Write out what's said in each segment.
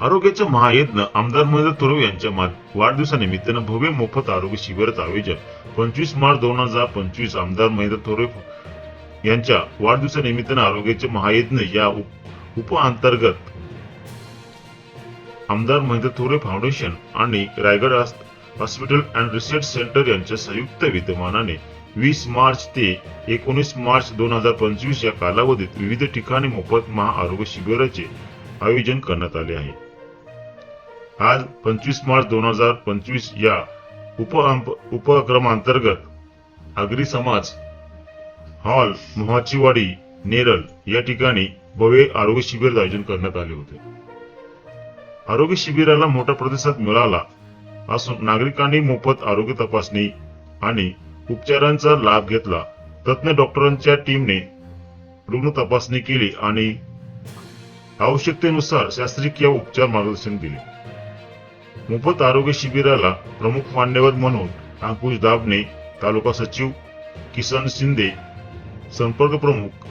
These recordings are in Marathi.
आरोग्याच्या महायज्ञ आमदार महेंद्र तुरव यांच्या वाढदिवसानिमित्तानं भव्य मोफत आरोग्य शिबिराचं आयोजन पंचवीस मार्च दोन हजार पंचवीस आमदार महेंद्र थोरवे यांच्या वाढदिवसानिमित्तानं आरोग्याचे महायज्ञ या उप- अंतर्गत आमदार महेंद्र थोरे फाउंडेशन आणि Raigad hospital and research center यांच्या संयुक्त विद्यमानाने वीस मार्च ते एकोणीस मार्च दोन हजार पंचवीस या कालावधीत विविध ठिकाणी मोफत महाआरोग्य शिबिराचे आयोजन करण्यात आले आहे. आज पंचवीस मार्च दोन हजार पंचवीस या उप उपक्रमांतर्गत आगरी समाज हॉल मोहाचीवाडी नेरल या ठिकाणी भव्य आरोग्य शिबिर आयोजन करण्यात आले होते. आरोग्य शिबिराला मोठा प्रतिसाद मिळाला असून नागरिकांनी मोफत आरोग्य तपासणी आणि उपचारांचा लाभ घेतला. तज्ञ डॉक्टरांच्या टीमने रुग्ण तपासणी केली आणि आवश्यकतेनुसार शास्त्रीय उपचार मार्गदर्शन दिले. मोफत आरोग्य शिबिराला प्रमुख मान्यवर म्हणून अंकुश दाबणे तालुका सचिव किसन शिंदे संपर्क प्रमुख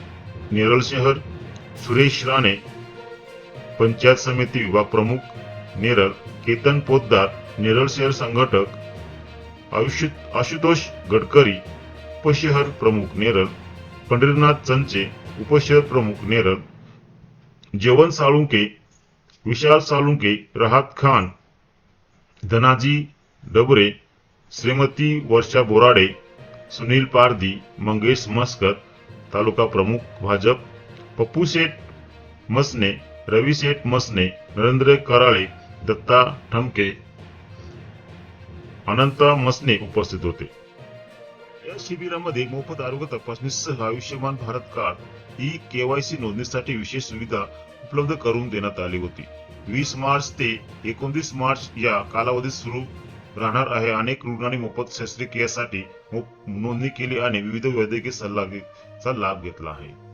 नेरळ शहर सुरेश राणे पंचायत समिती विभाग प्रमुख नेरळ केतन पोतदार नेरळ शहर संघटक आयुष्य आशुतोष गडकरी उपशहर प्रमुख नेरळ पंढरीनाथ चंचे उपशहर प्रमुख नेरळ जेवण साळुंके विशाल साळुंके राहत खान धनाजी डबरे श्रीमती वर्षा बोराडे सुनील पारदी मंगेश मस्कर तालुका प्रमुख भाजप पप्पू शेठ मसने रवी शेठ मसने नरेंद्र कराळे दत्ता ठमके अनंत मसने उपस्थित होते. या शिबिरामध्ये मोफत आरोग्य तपासणीसह Ayushman Bharat card E KYC नोंदणीसाठी विशेष सुविधा उपलब्ध करून देण्यात आली होती. वीस मार्च ते एकोणतीस मार्च या कालावधीत सुरू राहणार आहे. अनेक रुग्णांनी मोफत शस्त्रक्रियेसाठी नोंदणी केली आणि विविध वैद्यकीय सल्ला लाभ घेतला आहे.